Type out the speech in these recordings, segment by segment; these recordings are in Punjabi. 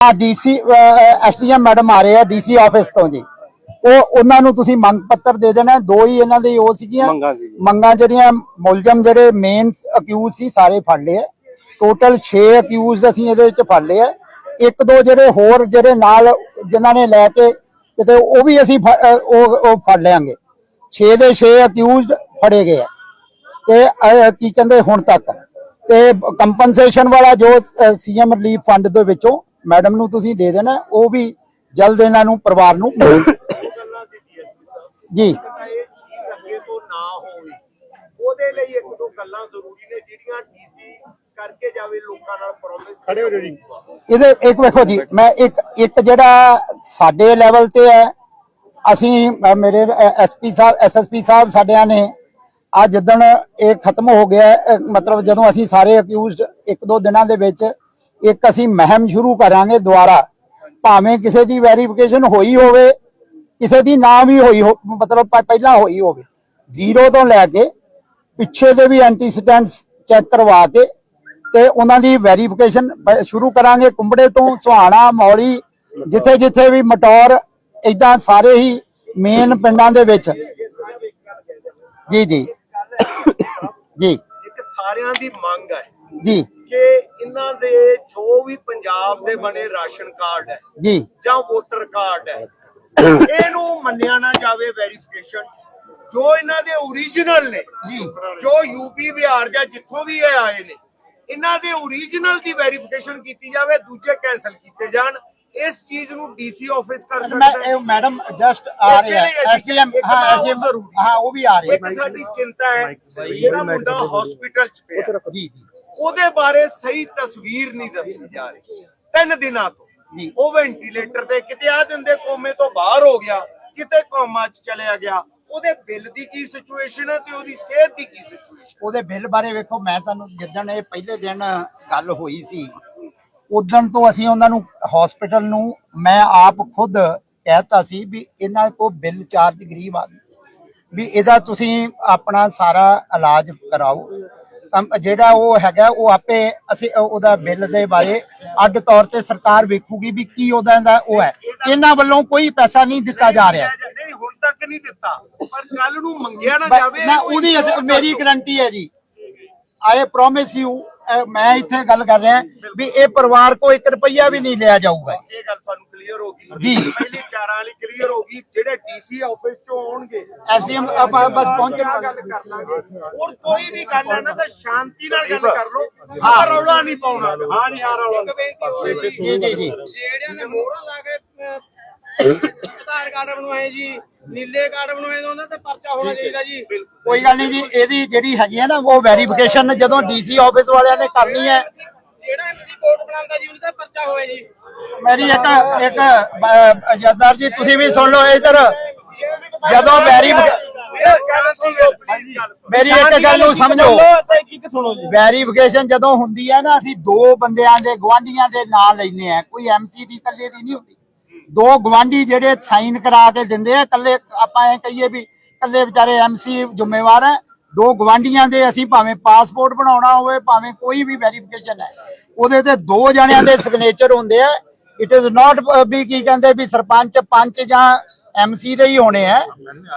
ਆ ਡੀਸੀ ਐਸਡੀਐਮ ਮੈਡਮ ਆ ਰਹੇ ਆ ਡੀਸੀ ਆਫਿਸ ਤੋਂ ਜੀ। ਉਹ ਉਹਨਾਂ ਨੂੰ ਤੁਸੀਂ ਮੰਗ ਪੱਤਰ ਦੇ ਦੇਣਾ ਦੋ ਹੀ ਇਹਨਾਂ ਦੇ ਉਹ ਸੀਗੀਆਂ। ਮੰਗਾਂ ਜਿਹੜੀਆਂ ਮੁਲਜ਼ਮ ਜਿਹੜੇ ਮੇਨ ਅਕਿਊਜ਼ ਸੀ ਸਾਰੇ ਫੜ ਲਏ ਟੋਟਲ 6 ਅਕਿਊਜ਼ਡ ਅਸੀਂ ਇਹਦੇ ਵਿੱਚ ਫੜ ਲਏ ਆ। ਇੱਕ ਦੋ ਜਿਹੜੇ ਹੋਰ ਜਿਹੜੇ ਨਾਲ ਜਿਨ੍ਹਾਂ ਨੇ ਲੈ ਕੇ ਕਿਤੇ ਉਹ ਵੀ ਅਸੀਂ ਉਹ ਉਹ ਫੜ ਲਿਆਂਗੇ। 6 ਦੇ 6 ਅਕਿਊਜ਼ਡ ਫੜੇ ਗਏ ਆ। ਤੇ ਕੀ ਕਹਿੰਦੇ ਹੁਣ ਤੱਕ? ਤੇ ਕੰਪਨਸੇਸ਼ਨ ਵਾਲਾ ਜੋ ਸੀਐਮ ਰਿਲੀਫ ਫੰਡ ਦੇ ਵਿੱਚੋਂ ਮੈਡਮ ਨੂੰ ਤੁਸੀਂ ਦੇ ਦੇਣਾ ਉਹ ਵੀ ਜਲਦ ਇਹਨਾਂ ਨੂੰ ਪਰਿਵਾਰ ਨੂੰ ਜੀ। ਇਹ ਚੀਜ਼ ਅੱਗੇ ਤੋਂ ਨਾ ਹੋਵੇ ਉਹਦੇ ਲਈ ਇੱਕ ਦੋ ਗੱਲਾਂ ਜ਼ਰੂਰੀ ਨੇ ਜਿਹੜੀਆਂ ਡੀਸੀ ਕਰਕੇ ਜਾਵੇ ਲੋਕਾਂ ਨਾਲ ਪ੍ਰੋਮਿਸ ਖੜੇ ਹੋ ਜੀ। ਇਹਦੇ ਇੱਕ ਵੇਖੋ ਜੀ ਮੈਂ ਇੱਕ ਇੱਕ ਜਿਹੜਾ ਸਾਡੇ ਲੈਵਲ ਤੇ ਹੈ ਅਸੀਂ ਮੇਰੇ ਐਸਪੀ ਸਾਹਿਬ ਐਸਐਸਪੀ ਸਾਹਿਬ ਸਾਡਿਆਂ ਨੇ ਆ ਜਿੱਦਣ ਇਹ ਖਤਮ ਹੋ ਗਿਆ ਮਤਲਬ ਜਦੋਂ ਅਸੀਂ ਸਾਰੇ ਅਕਿਊਜ਼ਡ ਇੱਕ ਦੋ ਦਿਨਾਂ ਦੇ ਵਿੱਚ ਇੱਕ ਅਸੀਂ ਮਹਿਮ ਸ਼ੁਰੂ ਕਰਾਂਗੇ ਦੁਆਰਾ ਭਾਵੇਂ ਕਿਸੇ ਦੀ ਵੈਰੀਫਿਕੇਸ਼ਨ ਹੋਈ ਹੋਵੇ ਕਿਸੇ ਦੀ ਨਾ ਵੀ ਹੋਈ ਹੋ ਮਤਲਬ ਪਹਿਲਾਂ ਹੋਈ ਹੋਵੇ। ਜ਼ੀਰੋ ਤੋਂ ਲੈ ਕੇ ਪਿੱਛੇ ਦੇ ਵੀ ਐਂਟੀਸੀਡੈਂਟਸ ਚੈੱਕ ਕਰਵਾ ਕੇ ਤੇ ਉਹਨਾਂ ਦੀ ਵੈਰੀਫਿਕੇਸ਼ਨ ਸ਼ੁਰੂ ਕਰਾਂਗੇ ਕੁੰਬੜੇ ਤੋਂ ਸੁਹਾਣਾ ਮੌਲੀ ਜਿੱਥੇ ਜਿੱਥੇ ਵੀ ਮਟੌਰ ਇਦਾਂ ਸਾਰੇ ਹੀ ਮੇਨ ਪਿੰਡਾਂ ਦੇ ਵਿੱਚ। ਜੀ ਜੀ। ਜੀ। ਇੱਕ ਸਾਰਿਆਂ ਦੀ ਮੰਗ ਹੈ। ਜੀ। ਕਿ ਇਹਨਾਂ ਦੇ ਜੋ ਵੀ ਪੰਜਾਬ ਦੇ ਬਣੇ ਰਾਸ਼ਨ ਕਾਰਡ ਹੈ ਜੀ। ਜਾਂ ਵੋਟਰ ਕਾਰਡ ਹੈ ਇਹਨੂੰ ਮੰਨਿਆ ਨਾ ਜਾਵੇ ਵੈਰੀਫਿਕੇਸ਼ਨ। ਜੋ ਇਹਨਾਂ ਦੇ ਓਰੀਜਨਲ ਨੇ ਜੀ। ਜੋ ਯੂਪੀ ਬਿਹਾਰ ਜਾਂ ਜਿੱਥੋਂ ਵੀ ਇਹ ਆਏ ਨੇ ਇਹਨਾਂ ਦੇ ਓਰੀਜਨਲ ਦੀ ਵੈਰੀਫਿਕੇਸ਼ਨ ਕੀਤੀ ਜਾਵੇ ਦੂਜੇ ਕੈਨਸਲ ਕੀਤੇ ਜਾਣ। ਇਸ ਚੀਜ਼ ਨੂੰ ਡੀਸੀ ਆਫਿਸ ਕਰ ਸਕਦਾ ਹੈ। ਮੈਡਮ ਜਸਟ ਆ ਰਹੇ ਇਸੇ ਹੈ ਇੱਕ ਹਾਂ ਉਹ ਹੈ। ਹਾਂ ਵੀ ਆ ਰਹੇ ਇੱਕ ਸਾਡੀ ਚਿੰਤਾ ਹੈ ਜਿਹੜਾ ਮੁੰਡਾ ਹਸਪੀਟਲ ਚ ਪਿਆ। ਜੀ ਜੀ। ਉਹਦੇ ਬਾਰੇ ਸਹੀ ਤਸਵੀਰ ਨਹੀਂ ਦੱਸੀ ਜਾ ਰਹੀ। ਤਿੰਨ ਦਿਨਾਂ ਤੋਂ। ਉਹ ਵੈਂਟੀਲੇਟਰ ਤੇ ਕਿਤੇ ਆ ਦਿੰਦੇ ਕੋਮੇ ਤੋਂ ਬਾਹਰ ਹੋ ਗਿਆ ਕਿਤੇ ਕੋਮਾ ਚ ਚਲਿਆ ਗਿਆ। ਉਹਦੇ ਬਿੱਲ ਦੀ ਕੀ ਸਿਚੁਏਸ਼ਨ ਹੈ ਤੇ ਉਹਦੀ ਸਿਹਤ ਦੀ ਕੀ ਸਿਚੁਏਸ਼ਨ ਉਹਦੇ ਬਿੱਲ ਬਾਰੇ ਵੇਖੋ ਮੈਂ ਤੁਹਾਨੂੰ ਜਿੱਦਣ ਇਹ ਪਹਿਲੇ ਦਿਨ ਗੱਲ ਹੋਈ ਸੀ ਉਦੋਂ ਤੋਂ ਅਸੀਂ ਉਹਨਾਂ ਨੂੰ ਹਸਪੀਟਲ ਨੂੰ ਮੈਂ ਆਪ ਖੁਦ ਕਹਿਤਾ ਸੀ ਵੀ ਇਹਨਾਂ ਕੋ ਬਿੱਲ ਚਾਰਜ ਗਰੀਬ ਆ ਵੀ ਇਹਦਾ ਤੁਸੀਂ ਆਪਣਾ ਸਾਰਾ ਇਲਾਜ ਕਰਾਓ। ਜਿਹੜਾ ਉਹ ਹੈਗਾ ਉਹ ਆਪੇ ਅਸੀਂ ਉਹ- ਉਹਦਾ ਬਿੱਲ ਦੇ ਬਾਰੇ ਅੱਡ ਤੌਰ ਤੇ ਸਰਕਾਰ ਵੇਖੂਗੀ ਵੀ ਕੀ ਉਹਦਾ ਦਾ ਉਹ ਹੈ। ਇਹਨਾਂ ਵੱਲੋਂ ਕੋਈ ਪੈਸਾ ਨਹੀਂ ਦਿੱਤਾ ਜਾ ਰਿਹਾ। ਨਹੀਂ ਹੁਣ ਤੱਕ ਨਹੀਂ ਦਿੱਤਾ। ਪਰ ਕੱਲ ਨੂੰ ਮੰਗਿਆ ਨਾ ਜਾਵੇ ਮੈਂ ਉਹਦੀ ਮੇਰੀ। ਗਰੰਟੀ ਹੈ ਜੀ। ਆਈ ਪ੍ਰੋਮਿਸ ਯੂ ਮੈਂ ਇੱਥੇ ਗੱਲ ਕਰ ਰਿਹਾ ਵੀ ਇਹ ਪਰਿਵਾਰ ਕੋ 1 ਰੁਪਈਆ ਵੀ ਨਹੀਂ ਲਿਆ ਜਾਊਗਾ। ਇਹ ਗੱਲ ਸਾਨੂੰ ਕਲੀਅਰ ਹੋ ਗਈ। ਜੀ। ਪਹਿਲੀ ਚਾਰਾਂ ਵਾਲੀ ਕਲੀਅਰ ਹੋ ਗਈ ਜਿਹੜੇ ਡੀਸੀ ਆਫਿਸ ਚੋਂ ਆਉਣਗੇ। ਐਸਡੀਐਮ ਬਸ ਪਹੁੰਚ ਆਹ ਗੱਲ ਕਰ ਲਾਂਗੇ। ਔਰ ਕੋਈ ਵੀ ਗੱਲ ਹੈ ਨਾ ਤਾਂ ਸ਼ਾਂਤੀ ਨਾਲ ਗੱਲ ਕਰ ਲਓ। ਹਾਂ। ਰੌਲਾ ਨਹੀਂ ਪਾਉਣਾ। ਹਾਂ ਨਹੀਂ ਹਾਂ ਰੌਲਾ। ਇੱਕ ਬੇਨਤੀ ਹੋਰ ਹੈ ਜੀ ਜੀ ਜਿਹੜਿਆਂ ਨੇ ਮੋਹਰਾਂ ਲਾ ਕੇ ਆਧਾਰ ਕਾਰਡ ਬਣਵਾਏ ਜੀ ਨੀਲੇ ਕਾਰਡ ਬਣਵਾਏ ਨੇ, ਉਹਨਾਂ ਤੇ ਪਰਚਾ ਹੋਣਾ ਚਾਹੀਦਾ ਜੀ। ਕੋਈ ਗੱਲ ਨਹੀਂ ਜੀ ਇਹਦੀ ਜਿਹੜੀ ਹੈਗੀ ਹੈ ਨਾ ਉਹ ਵੈਰੀਫਿਕੇਸ਼ਨ ਜਦੋਂ ਡੀਸੀ ਆਫਿਸ ਵਾਲਿਆਂ ਨੇ ਕਰਨੀ ਹੈ। ਜਿਹੜਾ ਐਮਸੀ ਕੋਡ ਬਣਾਉਂਦਾ ਜੀ ਉਹਦੇ ਤੇ ਪਰਚਾ ਹੋਏ ਜੀ। ਮੇਰੀ ਇੱਕ ਇੱਕ ਜਦਾਰ ਜੀ ਤੁਸੀਂ ਵੀ ਸੁਣ ਲਓ ਇਧਰ। ਜਦੋਂ ਸੁਣੋ ਮੇਰੀ ਇੱਕ ਗੱਲ ਨੂੰ ਸਮਝੋ। ਵੈਰੀਫਿਕੇਸ਼ਨ ਜਦੋਂ ਹੁੰਦੀ ਹੈ ਨਾ ਅਸੀਂ ਦੋ ਬੰਦਿਆਂ ਦੇ ਗਵਾਂਢੀਆਂ ਦੇ ਨਾਂ ਲੈਨੇ ਆ ਕੋਈ ਐਮਸੀ ਦੀ ਇਕੱਲੇ ਦੀ ਨਹੀਂ ਹੁੰਦੀ। ਦੋ ਗਵਾਂਢੀ ਜਿਹੜੇ ਸਾਈਨ ਕਰਾ ਕੇ ਦਿੰਦੇ ਆ, ਇਕੱਲੇ ਆਪਾਂ ਇਹ ਕਹੀਏ ਵੀ ਇਕੱਲੇ ਵਿਚਾਰੇ ਐਮਸੀ ਜ਼ਿੰਮੇਵਾਰ ਹੈ। ਦੋ ਗਵਾਂਢੀਆਂ ਦੇ ਅਸੀਂ ਭਾਵੇਂ ਪਾਸਪੋਰਟ ਬਣਾਉਣਾ ਹੋਵੇ, ਭਾਵੇਂ ਕੋਈ ਵੀ ਵੈਰੀਫਿਕੇਸ਼ਨ ਹੈ, ਉਹਦੇ ਤੇ ਦੋ ਜਣਿਆਂ ਦੇ ਸਿਗਨੇਚਰ ਹੁੰਦੇ ਆ। ਇਟ ਇਜ਼ ਨਾਟ ਵੀ ਕੀ ਕਹਿੰਦੇ ਵੀ ਸਰਪੰਚ ਪੰਚ ਜਾਂ ਐਮਸੀ ਦੇ ਹੀ ਹੋਣੇ ਆ।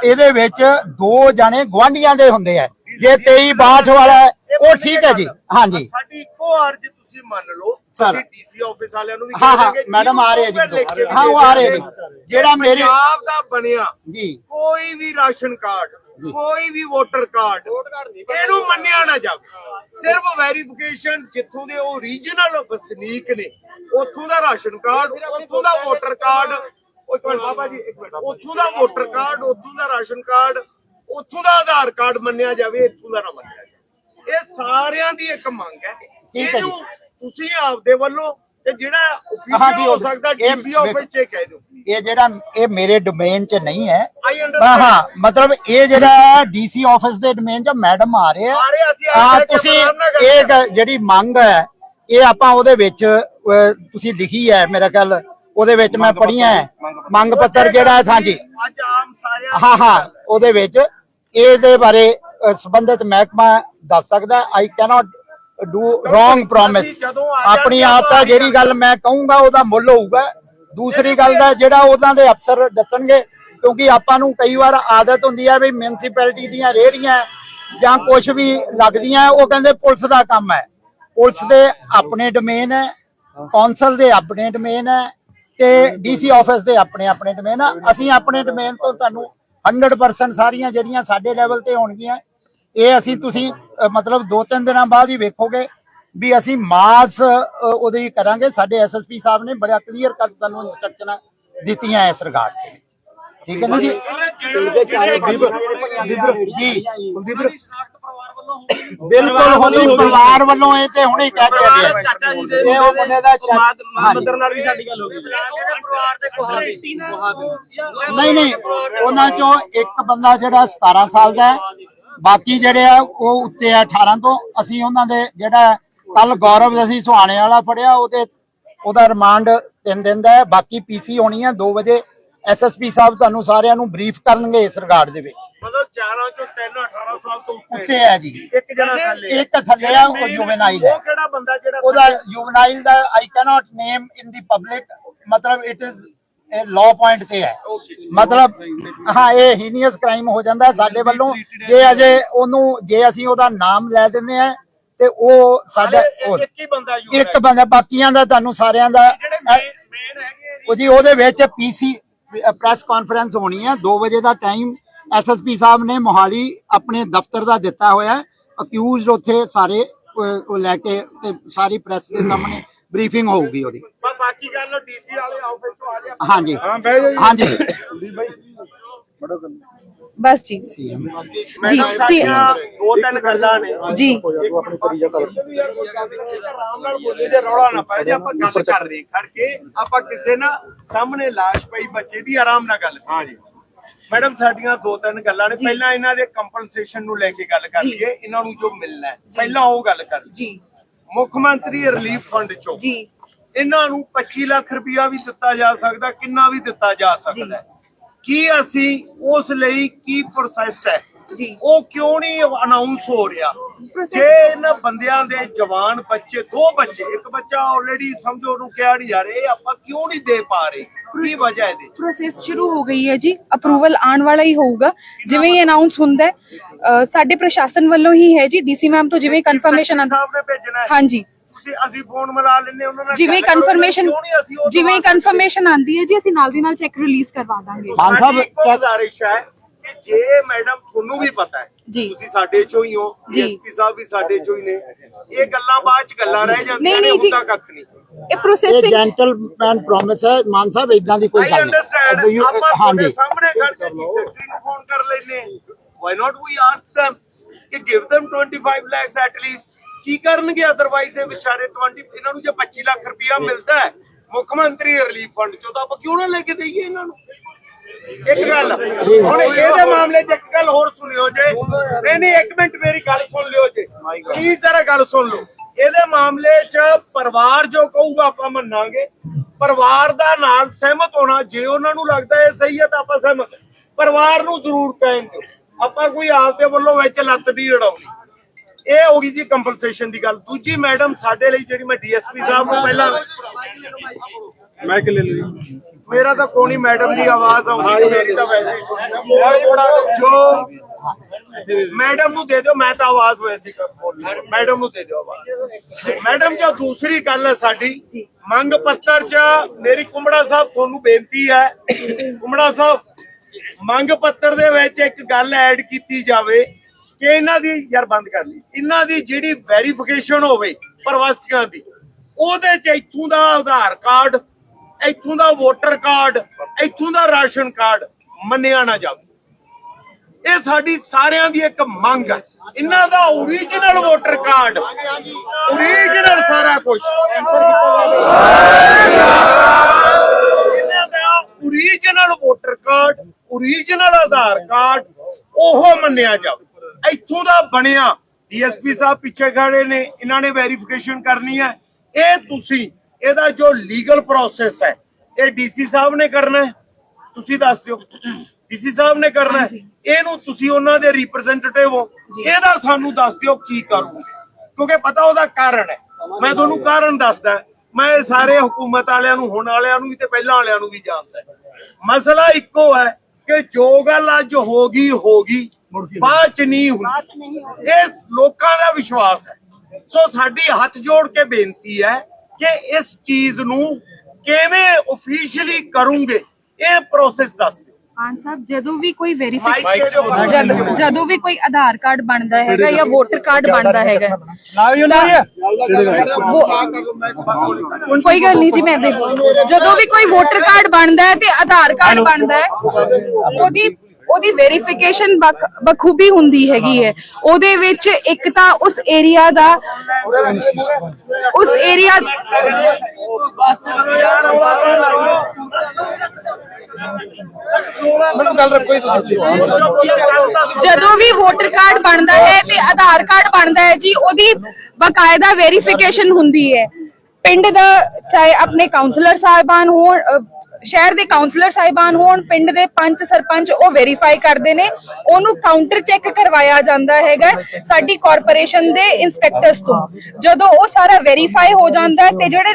ਇਹਦੇ ਵਿੱਚ ਦੋ ਜਣੇ ਗਵਾਂਢੀਆਂ ਦੇ ਹੁੰਦੇ ਆ। ਜੇ 23 ਬਾਠ ਵਾਲਾ ਉਹ ਠੀਕ ਹੈ ਜੀ। ਹਾਂਜੀ। ਸਾਡੀ ਇੱਕੋ ਅਰਜ਼ ਤੁਸੀਂ ਮੰਨ ਲਓ ਸਰ। ਡੀਸੀ ਆਫਿਸ ਵਾਲਿਆਂ ਨੂੰ ਵੀ ਹਾਂ ਹਾਂ ਕਹਾਂਗੇ, ਮੈਡਮ ਆ ਰਹੇ ਆ ਜਿਹਨੂੰ ਲਿਖ ਕੇ ਜੀ ਹਾਂ ਉਹ ਆ ਰਹੇ ਆ ਜੀ। ਜਿਹੜਾ ਮੇਰੇ ਪੰਜਾਬ ਦਾ ਬਣਿਆ ਜੀ। ਕੋਈ ਵੀ ਰਾਸ਼ਨ ਕਾਰਡ ਕੋਈ ਵੀ ਵੋਟਰ ਕਾਰਡ ਇਹਨੂੰ ਮੰਨਿਆ ਨਾ ਜਾਵੇ। ਸਿਰਫ ਵੈਰੀਫਿਕੇਸ਼ਨ ਜਿੱਥੋਂ ਦੇ ਓਰੀਜਨਲ ਵਸਨੀਕ ਨੇ ਉੱਥੋਂ ਦਾ ਰਾਸ਼ਨ ਕਾਰਡ ਉੱਥੋਂ ਦਾ ਵੋਟਰ ਕਾਰਡ। ਉਹ ਇੱਕ ਮਿੰਟ ਬਾਬਾ ਜੀ ਇੱਕ ਮਿੰਟ ਉੱਥੋਂ ਦਾ ਵੋਟਰ ਕਾਰਡ ਉੱਥੋਂ ਦਾ ਰਾਸ਼ਨ ਕਾਰਡ ਉੱਥੋਂ ਦਾ ਆਧਾਰ ਕਾਰਡ ਮੰਨਿਆ ਜਾਵੇ ਇੱਥੋਂ ਦਾ ਨਾ ਮੰਨਿਆ ਜਾਵੇ। ਇਹ ਸਾਰਿਆਂ ਦੀ ਇੱਕ ਮੰਗ ਹੈ। ਇਹਨੂੰ ਤੁਸੀਂ ਆਪਦੇ ਵੱਲੋਂ ਤੇ ਜਿਹੜਾ ਅਫੀਸ਼ੀਅਲ ਹੋ ਸਕਦਾ ਡੀਸੀ ਆਫਿਸ 'ਚ ਕਹਿ ਦਿਓ। ਇਹ ਜਿਹੜਾ ਇਹ ਮੇਰੇ ਡੋਮੇਨ 'ਚ ਨਹੀਂ ਹੈ। ਹਾਂ ਹਾਂ ਮਤਲਬ ਇਹ ਜਿਹੜਾ ਡੀਸੀ ਆਫਿਸ ਦੇ ਡੋਮੇਨ 'ਚ ਮੈਡਮ ਆ ਰਹੇ ਆ। ਤੁਸੀਂ ਗੱਲ ਇਹ ਜਿਹੜੀ ਮੰਗ ਹੈ ਇਹ ਆਪਾਂ ਉਹਦੇ ਵਿੱਚ ਤੁਸੀਂ ਲਿਖੀ ਹੈ ਮੇਰਾ ਖਿਆਲ ਉਹਦੇ ਵਿੱਚ ਮੈਂ ਪੜ੍ਹੀਆਂ ਹੈ। ਮੰਗ ਪੱਤਰ ਜਿਹੜਾ ਹੈ ਹਾਂਜੀ। ਅੱਜ ਆਮ ਸਾਰਿਆਂ ਹਾਂ ਹਾਂ ਉਹਦੇ ਵਿੱਚ ਇਹਦੇ ਬਾਰੇ ਸੰਬੰਧਿਤ ਮਹਿਕਮਾ ਦੱਸ ਸਕਦਾ। I cannot do wrong promise ਆਪਣੀ ਆਪਾਂ ਆਪ ਹੈ ਜਿਹੜੀ ਗੱਲ ਮੈਂ ਕਹੂੰਗਾ ਉਹਦਾ ਮੁੱਲ ਹੋਊਗਾ। ਦੂਸਰੀ ਗੱਲ ਦਾ ਜਿਹੜਾ ਉਹਨਾਂ ਦੇ ਅਫਸਰ ਦੱਸਣਗੇ ਕਿਉਂਕਿ ਆਪਾਂ ਨੂੰ ਕਈ ਵਾਰ ਆਦਤ ਹੁੰਦੀ ਹੈ ਵੀ ਮਿਊਨਿਸਪੈਲਿਟੀ ਦੀਆਂ ਰੇਹੜੀਆਂ ਜਾਂ ਕੁਝ ਵੀ ਲੱਗਦੀਆਂ ਉਹ ਕਹਿੰਦੇ ਪੁਲਿਸ ਦਾ ਕੰਮ ਹੈ। ਪੁਲਿਸ ਦੇ ਆਪਣੇ ਡੋਮੇਨ ਹੈ ਕੌਂਸਲ ਦੇ ਆਪਣੇ ਡੋਮੇਨ ਹੈ ਤੇ ਡੀਸੀ ਆਫਿਸ ਦੇ ਆਪਣੇ ਆਪਣੇ ਡੋਮੇਨ ਆ। ਅਸੀਂ ਆਪਣੇ ਡੋਮੇਨ ਤੋਂ ਤੁਹਾਨੂੰ 100% ਸਾਰੀਆਂ ਜਿਹੜੀਆਂ ਸਾਡੇ ਲੈਵਲ ਤੇ ਹੋਣਗੀਆਂ ਇਹ ਅਸੀਂ ਤੁਸੀਂ ਮਤਲਬ ਦੋ ਤਿੰਨ ਦਿਨਾਂ ਬਾਅਦ ਹੀ ਵੇਖੋਗੇ ਵੀ ਅਸੀਂ ਮਾਸ ਉਹਦੀ ਕਰਾਂਗੇ। ਸਾਡੇ ਐਸਐਸਪੀ ਸਾਹਿਬ ਨੇ ਬੜਾ ਕਲੀਅਰ ਕੱਟ ਸਾਨੂੰ ਇਨਸਟਰਕਸ਼ਨਾਂ ਦਿੱਤੀਆਂ ਇਸ ਰਿਗਾਰਡ ਤੇ ਠੀਕ ਹੈ ਨਾ ਜੀ? ਜੀ ਕੁਲਦੀਪ ਬਿਲਕੁਲ ਹੋਣੀ ਪਰਿਵਾਰ ਵੱਲੋਂ ਇਹ ਤੇ ਹੁਣੇ ਕਹਿ ਕੇ ਦੇ ਇਹ ਉਹ ਮੁੰਡੇ ਦਾ। ਮਦਰ ਨਾਲ ਵੀ ਸਾਡੀ ਗੱਲ ਹੋ ਗਈ। ਪਰਿਵਾਰ ਦੇ ਕੋਹਾ ਨਹੀਂ ਨਹੀਂ। ਉਹਨਾਂ ਚੋਂ ਇੱਕ ਬੰਦਾ ਜਿਹੜਾ 17 ਸਾਲ ਦਾ ਹੈ ਬਾਕੀ ਜਿਹੜੇ ਆ ਉਹ ਉੱਤੇ ਆ 18 ਤੋਂ। ਅਸੀਂ ਉਹਨਾਂ ਦੇ ਜਿਹੜਾ ਕੱਲ ਗੌਰਵ ਅਸੀਂ ਸੁਹਾਣੇ ਵਾਲਾ ਫੜਿਆ ਉਹਦੇ ਉਹਦਾ ਰਿਮਾਂਡ 3 ਦਿਨ ਦਾ ਹੈ। ਬਾਕੀ ਪੀਸੀ ਹੋਣੀ ਹੈ 2 ਵਜੇ। ਐਸਐਸਪੀ ਸਾਹਿਬ ਤੁਹਾਨੂੰ ਸਾਰਿਆਂ ਨੂੰ ਬਰੀਫ ਕਰਨਗੇ ਇਸ ਰਿਗਾਰਡ ਦੇ ਵਿੱਚ। ਮਤਲਬ ਚਾਰਾਂ ਚੋਂ ਤਿੰਨ 18 ਸਾਲ ਤੋਂ ਉੱਤੇ। ਹੈ ਜੀ। ਇੱਕ ਜਣਾ ਥੱਲੇ। ਇੱਕ ਥੱਲੇ ਆ ਉਹ ਜੁਵੈਨਾਈਲ ਹੈ। ਉਹ ਕਿਹੜਾ ਬੰਦਾ ਜਿਹੜਾ ਉਹਦਾ juvenile the I cannot name in the public ਮਤਲਬ ਇਟ ਇਜ਼ ਇਹ ਲਾਅ ਪੁਆਇੰਟ ਤੇ ਹੈ। ਮਤਲਬ ਹਾਂ ਇਹ ਹੀਨੀਅਸ ਕ੍ਰਾਈਮ ਹੋ ਜਾਂਦਾ ਸਾਡੇ ਵੱਲੋਂ। ਜੇ ਅਜੇ ਉਹਨੂੰ ਜੇ ਅਸੀਂ ਉਹਦਾ ਨਾਮ ਲੈ ਦਿੰਦੇ ਆ ਤੇ ਉਹ ਸਾਡਾ ਇੱਕ ਬੰਦਾ ਬਾਕੀਆਂ ਦਾ ਤੁਹਾਨੂੰ ਸਾਰਿਆਂ ਦਾ ਉਹ ਜੀ ਉਹਦੇ ਵਿੱਚ ਪੀਸੀ ਪ੍ਰੈਸ ਕਾਨਫਰੰਸ ਹੋਣੀ ਹੈ। 2 ਵਜੇ ਦਾ ਟਾਈਮ ਐਸਐਸਪੀ ਸਾਹਿਬ ਨੇ ਮੋਹਾਲੀ ਆਪਣੇ ਦਫ਼ਤਰ ਦਾ ਦਿੱਤਾ ਹੋਇਆ ਹੈ। ਅਕਿਊਜ਼ਡ ਉੱਥੇ ਸਾਰੇ ਉਹ ਲੈ ਕੇ ਤੇ ਸਾਰੀ ਪ੍ਰੈਸ ਦੇ ਸਾਹਮਣੇ ਬਰੀਫਿੰਗ ਹੋਊਗੀ ਉਹਦੀ। ਬਾ- ਬਾਕੀ ਗੱਲ ਡੀਸੀ ਵਾਲੇ ਆਫਿਸ ਤੋਂ ਆ ਜਾ ਹਾਂਜੀ। ਹਾਂਜੀ ਬਸ ਜੀ। ਮੈਡਮ ਸੀ- ਦੋ ਤਿੰਨ ਗੱਲਾਂ ਨੇ ਜੀ। ਆਰਾਮ ਨਾਲ ਬੋਲੇ ਜੇ ਰੌਲਾ ਨਾ ਪੈ ਜੇ ਆਪਾਂ ਗੱਲ ਕਰ ਰਹੇ ਖੜ ਕੇ ਆਪਾਂ ਕਿਸੇ ਨਾ। ਸਾਹਮਣੇ ਲਾਸ਼ ਪਈ ਬੱਚੇ ਦੀ ਆਰਾਮ ਨਾਲ ਗੱਲ ਹਾਂ ਜੀ ਮੈਡਮ ਸਾਡੀਆਂ ਦੋ ਤਿੰਨ ਗੱਲਾਂ ਨੇ। ਪਹਿਲਾਂ ਇਹਨਾਂ ਦੇ ਕੰਪਨਸੇਸ਼ਨ ਨੂੰ ਲੈ ਕੇ ਗੱਲ ਕਰ ਲਈਏ ਇਹਨਾਂ ਨੂੰ ਜੋ ਮਿਲਣਾ ਹੈ। ਪਹਿਲਾਂ ਉਹ ਗੱਲ ਕਰ ਲਈਏ। ਜੀ। ਮੁੱਖ ਮੰਤਰੀ ਰਿਲੀਫ ਫੰਡ ਚੋਂ। ਜੀ। ਇਹਨਾਂ ਨੂੰ 25 ਲੱਖ ਰੁਪਇਆ ਵੀ ਦਿੱਤਾ ਜਾ ਸਕਦਾ ਕਿੰਨਾ ਵੀ ਦਿੱਤਾ ਜਾ ਸਕਦਾ। ਕੀ ਅਸੀਂ ਉਸ ਲਈ ਕੀ ਪ੍ਰੋਸੈਸ ਹੈ? ਜੀ। ਉਹ ਕਿਉਂ ਨਹੀਂ ਅਨਾਉਂਸ ਹੋ ਰਿਹਾ? ਜੇ ਇਹਨਾਂ ਬੰਦਿਆਂ ਦੇ ਜਵਾਨ ਬੱਚੇ ਦੋ ਬੱਚੇ ਇੱਕ ਬੱਚਾ ਆਲਰੇਡੀ ਸਮਝੋ ਉਹਨੂੰ ਕਿਹਾ ਨਹੀਂ ਜਾ ਰਿਹਾ ਆਪਾਂ ਕਿਉਂ ਨਹੀਂ ਦੇ ਪਾ ਰਹੇ? ਕੀ ਵਜ੍ਹਾ ਇਹਦੀ? ਪ੍ਰੋਸੈਸ ਸ਼ੁਰੂ ਹੋ ਗਈ ਹੈ ਜੀ ਅਪਰੂਵਲ ਆਉਣ ਵਾਲਾ ਹੀ ਹੋਊਗਾ। ਜਿਵੇਂ ਹੀ ਅਨਾਉਂਸ ਹੁੰਦਾ ਹੈ ਅ, ਸਾਡੇ ਪ੍ਰਸ਼ਾਸਨ ਵੱਲੋਂ ਹੀ ਹੈ ਜੀ ਡੀਸੀ ਮੈਮ ਤੋਂ ਜਿਵੇਂ ਕਨਫਰਮੇਸ਼ਨ ਸਾਹਿਬ ਨੇ ਭੇਜਣਾ ਹੈ। ਹਾਂਜੀ। ਤੁਸੀਂ ਅਸੀਂ ਫੋਨ ਮਿਲਾ ਲੈਨੇ ਉਹਨਾਂ ਨਾਲ ਜਿਵੇਂ ਗੱਲ ਕਰੋ, ਕਨਫਰਮੇਸ਼ਨ ਕਿਉਂ ਨਹੀਂ ਅਸੀਂ ਉਹ ਜਿਵੇਂ? ਕਨਫਰਮੇਸ਼ਨ ਆਂਦੀ ਹੈ ਜੀ ਅਸੀਂ ਨਾਲ ਦੀ ਨਾਲ ਚੈੱਕ ਰਿਲੀਜ਼ ਕਰਵਾ ਦਾਂਗੇ। ਖਾਨ ਸਾਹਿਬ ਸਾਡੀ ਇੱਕੋ ਗੁਜ਼ਾਰਿਸ਼ ਹੈ ਜੇ ਮੈਡਮ ਤੁਹਾਨੂੰ ਵੀ ਪਤਾ ਹੈ ਜੀ। ਤੁਸੀਂ ਸਾਡੇ ਚੋਂ ਹੀ ਹੋ ਜੀ। ਐਸਪੀ ਸਾਹਿਬ ਵੀ ਸਾਡੇ ਚੋਂ ਹੀ ਨੇ ਇਹ ਗੱਲਾਂ ਬਾਅਦ ਚ ਗੱਲਾਂ ਰਹਿ ਜਾਂਦੀਆਂ ਨਹੀਂ, ਨੇ ਨਹੀਂ ਜੀ। ਹੁੰਦਾ ਕੱਖ ਨਹੀਂ। ਇਹ ਇਹ ਪ੍ਰੋਸੈਸਿੰਗ ਜੈਂਟਲਮੈਨ ਪ੍ਰੋਮਿਸ ਹੈ ਮਾਨ ਸਾਹਿਬ ਇਦਾਂ ਦੀ ਕੋਈ ਆਈ ਗੱਲ ਨਹੀਂ। ਅੰਡਰਸਟੈਂਡ ਆਪਾਂ ਤੁਹਾਡੇ ਹਾਂਜੀ। ਸਾਹਮਣੇ ਖੜ ਕੇ ਸੈਕਟਰੀ ਨੂੰ ਫੋਨ ਕਰ ਲੈਨੇ why not we ask them ਕਿ give them 25 lakhs at least? ਕੀ ਕਰਨਗੇ? ਅਦਰਵਾਈਜ਼ ਇਹ ਵਿਚਾਰੇ 20 ਇਹਨਾਂ ਨੂੰ ਜੇ 25 ਲੱਖ ਰੁਪਇਆ ਮਿਲਦਾ ਹੈ ਮੁੱਖ ਮੰਤਰੀ ਰਿਲੀਫ ਫੰਡ ਚੋਂ ਤਾਂ ਆਪਾਂ ਕਿਉਂ ਨਾ ਲੈ ਕੇ ਦਈਏ ਇਹਨਾਂ ਨੂੰ? ਇੱਕ ਗੱਲ ਹੁਣ ਇਹਦੇ ਮਾਮਲੇ 'ਚ ਇੱਕ ਗੱਲ ਹੋਰ ਸੁਣਿਓ ਜੇ। ਨਹੀਂ ਨਹੀਂ ਇੱਕ ਮਿੰਟ ਮੇਰੀ ਗੱਲ ਸੁਣ ਲਿਓ ਜੇ। ਪਲੀਜ਼ ਜ਼ਰਾ ਗੱਲ ਸੁਣ ਲਓ। ਇਹਦੇ ਮਾਮਲੇ 'ਚ ਪਰਿਵਾਰ ਜੋ ਕਹੂਗਾ ਆਪਾਂ ਮੰਨਾਂਗੇ। ਪਰਿਵਾਰ ਦਾ ਨਾਲ ਸਹਿਮਤ ਹੋਣਾ ਜੇ ਉਹਨਾਂ ਨੂੰ ਲੱਗਦਾ ਇਹ ਸਹੀ ਹੈ ਤਾਂ ਆਪਾਂ ਸਹਿਮਤ ਹਾਂ। ਪਰਿਵਾਰ ਨੂੰ ਜ਼ਰੂਰ ਕਹਿਣ ਦਿਓ। ਆਪਾਂ ਕੋਈ ਆਪਦੇ ਵੱਲੋਂ ਵਿੱਚ ਲੱਤ ਨਹੀਂ ਅੜਾਉਣੀ। ਇਹ ਹੋ ਗਈ ਜੀ ਕੰਪਨਸੇਸ਼ਨ ਦੀ ਗੱਲ। ਦੂਜੀ ਮੈਡਮ ਸਾਡੇ ਲਈ ਜਿਹੜੀ ਮੈਂ ਡੀਐਸਪੀ ਸਾਹਿਬ ਨੂੰ ਪਹਿਲਾਂ ਮੈਂ ਕਿ ਲੈ ਲਓ ਮੇਰਾ ਤਾਂ ਕੋਣੀ ਮੈਡਮ ਦੀ ਆਵਾਜ਼ ਆਉਂਦੀ ਮੇਰੀ ਤਾਂ ਵੈਸੇ ਹੀ ਸੁਣਦਾ। ਜੋ ਮੈਡਮ ਨੂੰ ਦੇ ਦਿਓ, ਮੈਂ ਤਾਂ ਆਵਾਜ਼ ਵੈਸੇ ਮੈਡਮ ਨੂੰ ਦੇ ਦਿਓ ਆਵਾਜ਼। ਮੈਡਮ, ਜੋ ਦੂਸਰੀ ਗੱਲ ਹੈ ਸਾਡੀ, ਮੰਗ ਪੱਤਰ ਚ ਮੇਰੀ ਕੁੰਬੜਾ ਸਾਹਿਬ ਤੁਹਾਨੂੰ ਬੇਨਤੀ ਹੈ, ਕੁੰਬੜਾ ਸਾਹਿਬ, ਮੰਗ ਪੱਤਰ ਦੇ ਵਿੱਚ ਇੱਕ ਗੱਲ ਐਡ ਕੀਤੀ ਜਾਵੇ ਕਿ ਇਹਨਾਂ ਦੀ, ਯਾਰ ਬੰਦ ਕਰ ਲਈ, ਇਹਨਾਂ ਦੀ ਜਿਹੜੀ ਵੈਰੀਫਿਕੇਸ਼ਨ ਹੋਵੇ ਪ੍ਰਵਾਸੀਆਂ ਦੀ, ਉਹਦੇ ਚ ਇਥੋਂ ਦਾ ਆਧਾਰ ਕਾਰਡ ਇੱਥੋਂ ਦਾ ਵੋਟਰ ਕਾਰਡ, ਇੱਥੋਂ ਦਾ ਰਾਸ਼ਨ ਕਾਰਡ ਮੰਨਿਆ ਨਾ ਜਾਵੇ। ਇਹ ਸਾਡੀ ਸਾਰਿਆਂ ਦੀ ਇੱਕ ਮੰਗ ਹੈ ਇਹਨਾਂ ਦਾ ਓਰੀਜਨਲ ਵੋਟਰ ਕਾਰਡ ਓਰੀਜਨਲ ਸਾਰਾ ਕੁਝ ਇਹਨਾਂ ਦਾ original voter card original Aadhaar card ਉਹ ਮੰਨਿਆ ਜਾਵੇ। ਇੱਥੋਂ ਦਾ ਬਣਿਆ। ਡੀਐਸਪੀ ਸਾਹਿਬ ਪਿੱਛੇ ਖੜੇ ਨੇ, ਇਹਨਾਂ ਨੇ ਵੈਰੀਫਿਕੇਸ਼ਨ ਕਰਨੀ ਹੈ। ਇਹ ਤੁਸੀਂ ਇਹਦਾ ਜੋ ਲੀਗਲ ਪ੍ਰੋਸੈਸ ਹੈ ਇਹ ਡੀਸੀ ਸਾਹਿਬ ਨੇ ਕਰਨਾ ਹੈ। ਤੁਸੀਂ ਦੱਸ ਦਿਓ। ਡੀਸੀ ਸਾਹਿਬ ਨੇ ਕਰਨਾ ਹੈ। ਇਹਨੂੰ ਤੁਸੀਂ ਉਹਨਾਂ ਦੇ ਰਿਪਰੈਜ਼ੈਂਟੇਟਿਵ ਹੋ। ਇਹਦਾ ਸਾਨੂੰ ਦੱਸ ਦਿਓ ਕੀ ਕਰੋਗੇ ਕਿਉਂਕਿ ਪਤਾ ਉਹਦਾ ਕਾਰਨ ਹੈ। ਮੈਂ ਤੁਹਾਨੂੰ ਕਾਰਨ ਦੱਸਦਾ ਮੈਂ ਇਹ ਸਾਰੇ ਹਕੂਮਤ ਵਾਲਿਆਂ ਨੂੰ ਹੁਣ ਵਾਲਿਆਂ ਨੂੰ ਵੀ ਤੇ ਪਹਿਲਾਂ ਵਾਲਿਆਂ ਨੂੰ ਵੀ ਜਾਣਦਾ ਮਸਲਾ ਇੱਕੋ ਹੈ ਕਿ ਜੋ ਗੱਲ ਅੱਜ ਹੋ ਗਈ ਹੋ ਗਈ। ਬਾਅਦ ਚ ਨਹੀਂ ਹੁੰਦੀ। ਇਹ ਲੋਕਾਂ ਦਾ ਵਿਸ਼ਵਾਸ ਹੈ। ਸੋ ਸਾਡੀ ਹੱਥ ਜੋੜ ਕੇ ਬੇਨਤੀ ਹੈ ਕਿ ਇਸ ਚੀਜ਼ ਨੂੰ ਕਿਵੇਂ ਆਫੀਸ਼ੀਅਲੀ ਕਰੂੰਗੇ ਇਹ ਪ੍ਰੋਸੈਸ ਦੱਸ ਦਿਓ। ਆਨ ਸਾਹਿਬ ਜਦੋਂ ਵੀ ਕੋਈ ਵੈਰੀਫਿਕੇਸ਼ਨ ਜਦ ਵੀ ਕੋਈ ਆਧਾਰ ਕਾਰਡ ਬਣਦਾ ਹੈਗਾ ਜਾਂ ਵੋਟਰ ਕਾਰਡ ਬਣਦਾ ਹੈਗਾ। ਹੁਣ ਕੋਈ ਗੱਲ ਨਹੀਂ ਜੀ ਮੈਂ ਦੇ ਜਦੋਂ ਵੀ ਕੋਈ ਵੋਟਰ ਕਾਰਡ ਬਣਦਾ ਹੈ ਤੇ ਆਧਾਰ ਕਾਰਡ ਬਣਦਾ ਹੈ ਉਹਦੀ ਉਹਦੀ ਵੈਰੀਫਿਕੇਸ਼ਨ ਬਖੂਬੀ ਹੁੰਦੀ ਹੈਗੀ ਹੈ। ਉਹਦੇ ਵਿੱਚ ਇੱਕ ਤਾਂ ਉਸ ਏਰੀਆ ਦਾ ਉਸ ਏਰੀਆ ਜਦੋਂ ਵੀ ਵੋਟਰ ਕਾਰਡ ਬਣਦਾ ਹੈ ਤੇ ਆਧਾਰ ਕਾਰਡ ਬਣਦਾ ਹੈ ਜੀ ਉਹਦੀ ਬਕਾਇਦਾ ਵੈਰੀਫਿਕੇਸ਼ਨ ਹੁੰਦੀ ਹੈ। ਪਿੰਡ ਦਾ ਚਾਹੇ ਆਪਣੇ ਕਾਉਂਸਲਰ ਸਾਹਿਬਾਨ ਹੋਣ ਸ਼ਹਿਰ ਦੇ ਕਾਉਂਸਲਰ ਸਾਹਿਬਾਨ ਹੋਣ, ਪਿੰਡ ਦੇ ਪੰਚ ਸਰਪੰਚ ਉਹ ਵੈਰੀਫਾਈ ਕਰਦੇ ਨੇ, ਉਹਨੂੰ ਕਾਊਂਟਰ ਚੈੱਕ ਕਰਵਾਇਆ ਜਾਂਦਾ ਹੈਗਾ ਸਾਡੀ ਕਾਰਪੋਰੇਸ਼ਨ ਦੇ ਇਨਸਪੈਕਟਰਸ ਤੋਂ। ਜਦੋਂ ਉਹ ਸਾਰਾ ਵੈਰੀਫਾਈ ਹੋ ਜਾਂਦਾ ਤੇ ਜਿਹੜੇ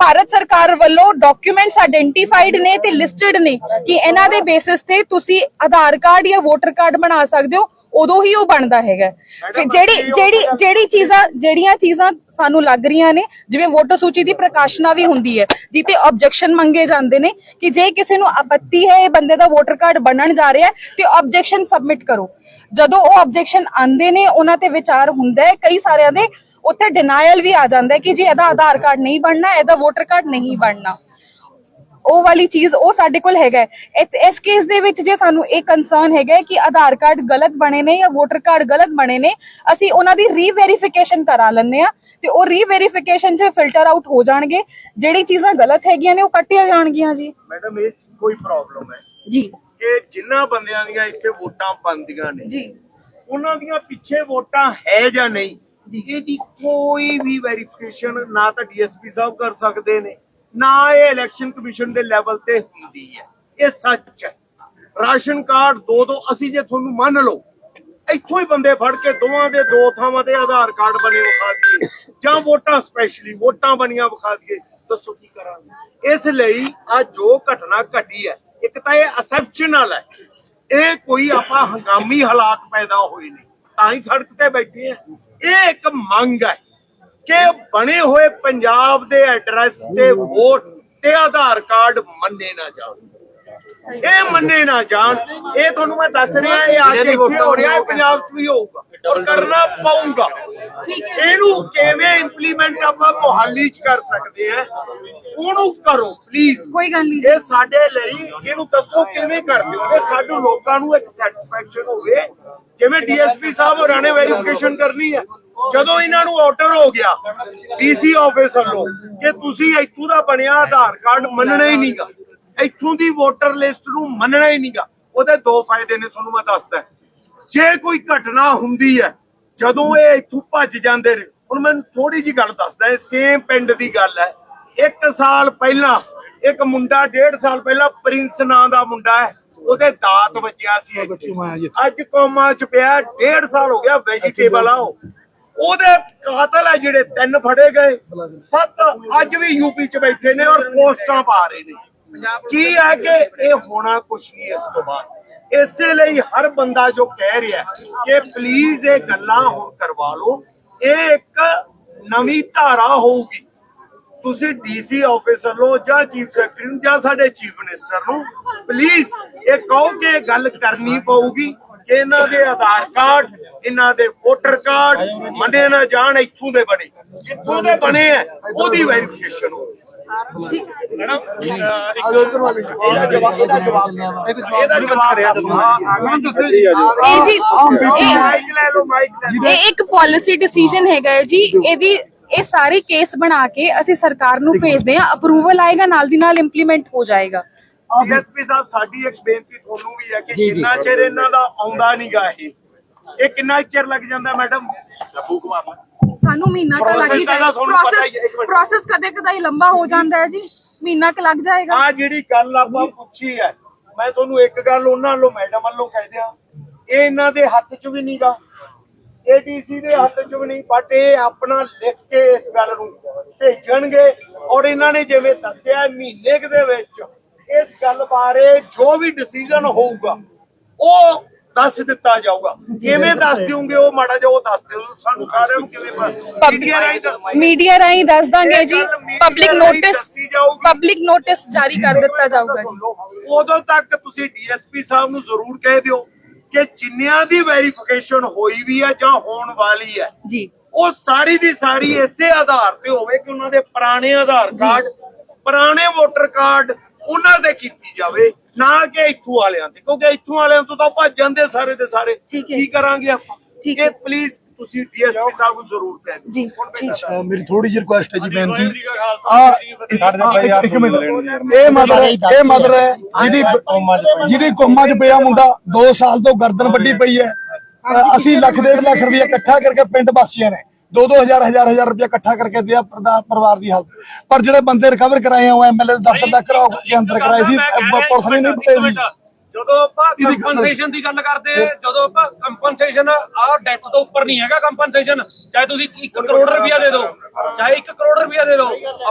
ਭਾਰਤ ਸਰਕਾਰ ਵੱਲੋਂ ਡਾਕੂਮੈਂਟਸ ਆਇਡੈਂਟੀਫਾਈਡ ਨੇ ਤੇ ਲਿਸਟਡ ਨੇ ਕਿ ਇਹਨਾਂ ਦੇ ਬੇਸਿਸ ਤੇ ਤੁਸੀਂ ਆਧਾਰ ਕਾਰਡ ਜਾਂ ਵੋਟਰ ਕਾਰਡ ਬਣਾ ਸਕਦੇ ਹੋ ਉਦੋਂ ਹੀ ਉਹ ਬਣਦਾ ਹੈਗਾ। ਫਿਰ ਜਿਹੜੀ ਜਿਹੜੀ ਜਿਹੜੀ ਚੀਜ਼ਾਂ ਜਿਹੜੀਆਂ ਚੀਜ਼ਾਂ ਸਾਨੂੰ ਲੱਗ ਰਹੀਆਂ ਨੇ ਜਿਵੇਂ ਵੋਟਰ ਸੂਚੀ ਦੀ ਪ੍ਰਕਾਸ਼ਨਾ ਵੀ ਹੁੰਦੀ ਹੈ ਜਿੱਤੇ ਆਬਜੈਕਸ਼ਨ ਮੰਗੇ ਜਾਂਦੇ ਨੇ ਕਿ ਜੇ ਕਿਸੇ ਨੂੰ ਆਪੱਤੀ ਹੈ ਇਹ ਬੰਦੇ ਦਾ ਵੋਟਰ ਕਾਰਡ ਬਣਨ ਜਾ ਰਿਹਾ ਹੈ ਤੇ ਆਬਜੈਕਸ਼ਨ ਸਬਮਿਟ ਕਰੋ। ਜਦੋਂ ਉਹ ਆਬਜੈਕਸ਼ਨ ਆਂਦੇ ਨੇ ਉਹਨਾਂ ਤੇ ਵਿਚਾਰ ਹੁੰਦਾ ਹੈ ਕਈ ਸਾਰਿਆਂ ਦੇ ਉੱਥੇ ਡਿਨਾਇਲ ਵੀ ਆ ਜਾਂਦਾ ਹੈ ਕਿ ਜੀ ਇਹਦਾ ਆਧਾਰ ਕਾਰਡ ਨਹੀਂ ਬਣਨਾ ਇਹਦਾ ਵੋਟਰ ਕਾਰਡ ਨਹੀਂ ਬਣਨਾ। ਉਹ ਵਾਲੀ ਚੀਜ਼ ਉਹ ਸਾਡੇ ਕੋਲ ਹੈਗਾ ਇਸ ਕੇਸ ਦੇ ਵਿੱਚ ਜੇ ਸਾਨੂੰ ਇਹ ਕੰਸਰਨ ਹੈਗਾ ਕਿ ਆਧਾਰ ਕਾਰਡ ਗਲਤ ਬਣੇ ਨੇ ਜਾਂ ਵੋਟਰ ਕਾਰਡ ਗਲਤ ਬਣੇ ਨੇ ਅਸੀਂ ਉਹਨਾਂ ਦੀ ਰੀਵੈਰੀਫਿਕੇਸ਼ਨ ਕਰਾ ਲੈਂਦੇ ਆ ਤੇ ਉਹ ਰੀਵੈਰੀਫਿਕੇਸ਼ਨ 'ਚ ਫਿਲਟਰ ਆਊਟ ਹੋ ਜਾਣਗੇ। ਜਿਹੜੀ ਚੀਜ਼ਾਂ ਗਲਤ ਹੈਗੀਆਂ ਨੇ ਉਹ ਕੱਟੀਆਂ ਜਾਣਗੀਆਂ ਜੀ। ਮੈਡਮ ਇਹ ਕੋਈ ਪ੍ਰੋਬਲਮ ਹੈ? ਜੀ। ਕਿ ਜਿੰਨਾ ਬੰਦਿਆਂ ਦੀਆਂ ਇੱਥੇ ਵੋਟਾਂ ਬਣਦੀਆਂ ਨੇ ਜੀ। ਉਹਨਾਂ ਦੀਆਂ ਪਿੱਛੇ ਵੋਟਾਂ ਹੈ ਜਾਂ ਨਹੀਂ ਇਹਦੀ ਕੋਈ ਵੀ ਵੈਰੀਫਿਕੇਸ਼ਨ ਨਾ ਤਾਂ ਡੀਐਸਪੀ ਸਾਹਿਬ ਕਰ ਸਕਦੇ ਨੇ। ਨਾ ਇਹ ਇਲੈਕਸ਼ਨ ਕਮਿਸ਼ਨ ਦੇ ਲੈਵਲ ਤੇ ਹੁੰਦੀ ਹੈ। ਇਹ ਸੱਚ ਹੈ। ਰਾਸ਼ਨ ਕਾਰਡ ਦੋ ਦੋ, ਅਸੀਂ ਜੇ ਤੁਹਾਨੂੰ ਮੰਨ ਲਓ, ਇੱਥੋਂ ਹੀ ਬੰਦੇ ਫੜ ਕੇ ਦੋਵਾਂ ਦੇ ਦੋ ਥਾਵਾਂ ਤੇ ਆਧਾਰ ਕਾਰਡ ਬਣੇ ਵਿਖਾ ਦਈਏ, ਜਾਂ ਵੋਟਾਂ ਸਪੈਸ਼ਲੀ ਵੋਟਾਂ ਬਣੀਆਂ ਵਿਖਾ ਦਈਏ, ਦੱਸੋ ਕੀ ਕਰਾਂਗੇ? ਇਸ ਲਈ ਆ ਜੋ ਘਟਨਾ ਘਟੀ ਹੈ, ਇੱਕ ਤਾਂ ਇਹ ਅਸੈਪਸ਼ਨਲ ਹੈ, ਇਹ ਕੋਈ ਆਪਾਂ ਹੰਗਾਮੀ ਹਾਲਾਤ ਪੈਦਾ ਹੋਏ ਨੇ, ਤਾਂ ਹੀ ਸੜਕ ਤੇ ਬੈਠੇ ਆ ਇਹ ਇੱਕ ਮੰਗ ਹੈ। ਕਿ ਬਣੇ ਹੋਏ ਪੰਜਾਬ ਦੇ ਐਡਰੈਸ ਤੇ ਵੋਟ ਤੇ ਆਧਾਰ ਕਾਰਡ ਮੰਨੇ ਨਾ ਜਾਣ। ਇਹ ਮੰਨੇ ਨਾ ਜਾਣ। ਇਹ ਤੁਹਾਨੂੰ ਮੈਂ ਦੱਸ ਰਿਹਾ ਇਹ ਅੱਜ ਇੱਥੇ ਹੋ ਰਿਹਾ ਹੈ ਪੰਜਾਬ 'ਚ ਵੀ ਹੋਊਗਾ। ਔਰ ਕਰਨਾ ਪਊਗਾ। ਠੀਕ ਹੈ ਇਹਨੂੰ ਕਿਵੇਂ ਇੰਪਲੀਮੈਂਟ ਆਪਾਂ ਮੁਹਾਲੀ 'ਚ ਕਰ ਸਕਦੇ ਆ ਉਹਨੂੰ ਕਰੋ ਪਲੀਜ਼ ਕੋਈ ਗੱਲ ਨਹੀਂ ਇਹ ਸਾਡੇ ਲਈ ਇਹਨੂੰ ਦੱਸੋ ਕਿਵੇਂ ਕਰਦੇ ਹੋ? ਇਹ ਸਾਡੇ ਲੋਕਾਂ ਨੂੰ ਇੱਕ ਸੈਟੀਸਫੈਕਸ਼ਨ ਹੋਵੇ ਜਿਵੇਂ ਡੀਐਸਪੀ ਸਾਹਿਬ ਹੋਰਾਂ ਨੇ ਵੈਰੀਫਿਕੇਸ਼ਨ ਕਰਨੀ ਹੈ ਜਦੋਂ ਇਹਨਾਂ ਨੂੰ ਆਰਡਰ ਹੋ ਗਿਆ ਡੀਸੀ ਆਫਿਸ ਵੱਲੋਂ ਕਿ ਤੁਸੀਂ ਇੱਥੋਂ ਦਾ ਬਣਿਆ ਆਧਾਰ ਕਾਰਡ ਮੰਨਣਾ ਹੀ ਨਹੀਂਗਾ। ਇੱਥੋਂ ਦੀ ਵੋਟਰ ਲਿਸਟ ਨੂੰ ਮੰਨਣਾ ਹੀ ਨਹੀਂਗਾ। ਉਹਦੇ ਦੋ ਫਾਇਦੇ ਨੇ ਤੁਹਾਨੂੰ ਮੈਂ ਦੱਸਦਾ। ਜੇ ਕੋਈ ਘਟਨਾ ਹੁੰਦੀ ਹੈ ਜਦੋਂ ਇਹ ਇੱਥੋਂ ਭੱਜ ਜਾਂਦੇ ਨੇ ਹੁਣ ਮੈਨੂੰ ਥੋੜੀ ਜੀ ਗੱਲ ਦੱਸਦਾ ਇਹ ਸੇਮ ਪਿੰਡ ਦੀ ਗੱਲ ਹੈ। ਇੱਕ ਸਾਲ ਪਹਿਲਾਂ ਇੱਕ ਮੁੰਡਾ ਡੇਢ ਸਾਲ ਪਹਿਲਾਂ ਪ੍ਰਿੰਸ ਨਾਂ ਦਾ ਮੁੰਡਾ ਹੈ ਉਹਦੇ ਦਾਤ ਵੱਜਿਆ ਸੀ। ਅੱਜ ਕੋਮਾ ਚ ਪਿਆ ਡੇਢ ਸਾਲ ਹੋ ਗਿਆ ਵੈਜੀਟੇਬਲ ਆ ਉਹ। ਉਹਦੇ ਕਾਤਲ ਹੈ ਜਿਹੜੇ ਤਿੰਨ ਫੜੇ ਗਏ ਸੱਤ ਅੱਜ ਵੀ ਯੂਪੀ ਚ ਬੈਠੇ ਨੇ ਔਰ ਪੋਸਟਾਂ ਪਾ ਰਹੇ ਨੇ। ਕੀ ਹੈ ਕਿ ਇਹ ਹੋਣਾ ਕੁਛ ਨਹੀਂ ਇਸ ਤੋਂ ਬਾਅਦ। ਇਸੇ ਲਈ ਹਰ ਬੰਦਾ ਜੋ ਕਹਿ ਰਿਹਾ ਕਿ ਪਲੀਜ਼ ਇਹ ਗੱਲਾਂ ਹੁਣ ਕਰਵਾ ਲਓ, ਇਹ ਇੱਕ ਨਵੀਂ ਧਾਰਾ ਹੋਊਗੀ। ਤੁਸੀਂ ਡੀਸੀ ਆਫਿਸ ਵੱਲੋਂ ਜਾਂ ਚੀਫ ਸੈਕਟਰੀ ਨੂੰ ਜਾਂ ਸਾਡੇ ਚੀਫ ਮਿਨਿਸਟਰ ਨੂੰ ਪਲੀਜ਼ ਇਹ ਕਹੋ ਕਿ ਇਹ ਗੱਲ ਕਰਨੀ ਪਊਗੀ ਕਿ ਇਹਨਾਂ ਦੇ ਆਧਾਰ ਕਾਰਡ, ਇਹਨਾਂ ਦੇ ਵੋਟਰ ਕਾਰਡ ਮੰਨੇ ਨਾ ਜਾਣ, ਇੱਥੋਂ ਦੇ ਬਣੇ। ਜਿੱਥੋਂ ਦੇ ਬਣੇ ਆ, ਉਹਦੀ ਵੈਰੀਫਿਕੇਸ਼ਨ ਠੀਕ। ਇਹਦਾ ਜਵਾਬ ਇਹਦਾ ਜਵਾਬ ਇਹਦਾ ਜਵਾਬ ਇਹ ਜੀ। ਇਹ ਮਾਈਕ ਲੈ ਲਓ ਮਾਈਕ ਲੈ ਲਓ। ਇਹ ਇੱਕ ਪਾਲਿਸੀ ਡਿਸੀਜਨ ਹੈਗਾ ਹੈ ਜੀ। ਇਹਦੀ ਇਹ ਸਾਰੇ ਕੇਸ ਬਣਾ ਕੇ ਅਸੀਂ ਸਰਕਾਰ ਨੂੰ ਭੇਜਦੇ ਹਾਂ। ਅਪਰੂਵਲ ਆਏਗਾ ਨਾਲ ਦੀ ਨਾਲ ਇੰਪਲੀਮੈਂਟ ਹੋ ਜਾਏਗਾ। ਡੀਐਸਪੀ ਸਾਹਿਬ ਸਾਡੀ ਇੱਕ ਬੇਨਤੀ ਤੁਹਾਨੂੰ ਵੀ ਹੈ ਕਿ ਜਿੰਨਾ ਚਿਰ ਇਹਨਾਂ ਦਾ ਆਉਂਦਾ ਨਹੀਂਗਾ ਇਹ ਇਹ ਕਿੰਨਾ ਚਿਰ ਲੱਗ ਜਾਂਦਾ ਮੈਡਮ? ਸਾਨੂੰ ਮਹੀਨਾ ਕੁ ਲੱਗ ਹੀ Process ਦਾ ਹੀ ਹੈ, ਇੱਕ ਮਿੰਟ। ਪ੍ਰੋਸੈਸ ਕਦੇ ਕਦਾਈ ਲੰਬਾ ਹੋ ਜਾਂਦਾ ਹੈ ਜੀ। ਮਹੀਨਾ ਕੁ ਲੱਗ ਜਾਏਗਾ। ਆ ਜਿਹੜੀ ਗੱਲ ਆਪਾਂ ਪੁੱਛੀ ਹੈ ਮੈਂ ਤੁਹਾਨੂੰ ਇੱਕ ਗੱਲ ਉਹਨਾਂ ਵੱਲੋਂ ਮੈਡਮ ਵੱਲੋਂ ਕਹਿ ਦਿਆਂ। ਇਹ ਇਹਨਾਂ ਦੇ ਹੱਥ 'ਚ ਵੀ ਨਹੀਂਗਾ। ਏਡੀਸੀ ਦੇ ਹੱਥ 'ਚ ਵੀ ਨਹੀਂ ਬਟ ਇਹ ਆਪਣਾ ਲਿਖ ਕੇ ਇਸ ਗੱਲ ਨੂੰ ਭੇਜਣਗੇ। ਔਰ ਇਹਨਾਂ ਨੇ ਜਿਵੇਂ ਦੱਸਿਆ ਮਹੀਨੇ ਕੁ ਦੇ ਵਿੱਚ ਇਸ ਗੱਲ ਬਾਰੇ ਜੋ ਵੀ ਡਿਸੀਜਨ ਹੋਊਗਾ ਉਹ ਦੱਸ ਦਿੱਤਾ ਜਾਊਗਾ। ਕਿਵੇਂ ਦੱਸ ਦਿਓਗੇ ਉਹ ਮਾੜਾ ਜਿਹਾ ਉਹ ਦੱਸ ਦਿਓ। ਸਾਨੂੰ ਸਾਰਿਆਂ ਨੂੰ ਕਿਵੇਂ ਮੀਡੀਆ ਰਾਹੀਂ। ਮੀਡੀਆ ਰਾਹੀਂ ਦੱਸ ਦਾਂਗੇ ਜੀ। Public notice. ਪਬਲਿਕ ਨੋਟਿਸ ਜਾਰੀ ਕਰ ਦਿੱਤਾ ਜਾਊਗਾ ਜੀ। ਉਦੋਂ ਤੱਕ ਤੁਸੀਂ ਡੀਐਸਪੀ ਸਾਹਿਬ ਨੂੰ ਜ਼ਰੂਰ ਕਹਿ ਦਿਓ ਕਿ ਜਿੰਨਿਆਂ ਦੀ ਵੈਰੀਫਿਕੇਸ਼ਨ ਹੋਈ ਵੀ ਹੈ ਜਾਂ ਹੋਣ ਵਾਲੀ ਹੈ ਜੀ। ਉਹ ਸਾਰੀ ਦੀ ਸਾਰੀ ਇਸੇ ਆਧਾਰ ਤੇ ਹੋਵੇ ਕਿ ਉਹਨਾਂ ਦੇ ਪੁਰਾਣੇ ਆਧਾਰ ਕਾਰਡ ਪੁਰਾਣੇ ਵੋਟਰ ਕਾਰਡ ਉਹਨਾਂ ਦੇ ਕੀਤੀ ਜਾਵੇ ਨਾ ਕਿ ਇੱਥੋਂ ਵਾਲਿਆਂ ਤੇ। ਕਿਉਂਕਿ ਇੱਥੋਂ ਵਾਲਿਆਂ ਤੋਂ ਤਾਂ ਭੱਜ ਜਾਂਦੇ ਸਾਰੇ ਦੇ ਸਾਰੇ। ਠੀਕ ਹੈ। ਕੀ ਕਰਾਂਗੇ ਆਪਾਂ? ਠੀਕ ਇਹ ਹੈ। ਪਲੀਜ਼ ਤੁਸੀਂ ਡੀਐਸਪੀ ਸਾਹਿਬ ਨੂੰ ਜ਼ਰੂਰ ਕਹਿ ਦਿਓ। ਜੀ ਠੀਕ ਅਹ ਮੇਰੀ ਥੋੜੀ ਜਿਹੀ ਰਿਕੁਐਸਟ ਹੈ ਜੀ ਬੇਨਤੀ। ਆ ਇੱਕ ਮਿੰਟ ਇਹ ਮਦਰ ਇਹ ਮਦਰ ਹੈ ਜਿਹਦੀ ਜਿਹਦੀ ਕੋਮਾ 'ਚ ਪਿਆ ਮੁੰਡਾ 2 ਸਾਲ ਤੋਂ ਗਰਦਨ ਵੱਡੀ ਪਈ ਹੈ। ਅਹ ਅਸੀਂ ਲੱਖ ਡੇਢ ਲੱਖ ਰੁਪਏ ਇਕੱਠਾ ਕਰਕੇ ਪਿੰਡ ਵਾਸੀਆਂ ਨੇ 2-2000 ਹਜ਼ਾਰ ਹਜ਼ਾਰ ਰੁਪਏ ਇਕੱਠਾ ਕਰਕੇ ਦਿਆ ਪਰਿਵਾਰ ਦੀ ਹਾਲਤ। ਪਰ ਜਿਹੜੇ ਬੰਦੇ ਰਿਕਵਰ ਕਰਾਏ ਹੋ ਐਮਐਲਏ ਦਫ਼ਤਰ ਦਾ ਘਰਾਓ ਕੇ ਅੰਦਰ ਕਰਾਏ ਸੀ ਪੁਲਿਸ ਨੇ ਨਹੀਂ ਪਟੇ ਸੀ ਜਦੋਂ ਆਪਾਂ ਕੰਪਨਸੇਸ਼ਨ ਦੀ ਗੱਲ ਕਰਦੇ ਜਦੋਂ ਆਪਾਂ ਕੰਪਨਸੇਸ਼ਨ ਆ ਡੈਥ ਤੋਂ ਉੱਪਰ ਨਹੀਂ ਹੈਗਾ ਕੰਪਨਸੇਸ਼ਨ ਚਾਹੇ ਤੁਸੀਂ 1 ਕਰੋੜ ਰੁਪਇਆ ਦੇ ਦਿਓ ਚਾਹੇ 1 ਕਰੋੜ ਰੁਪਇਆ ਦੇ ਦਿਓ।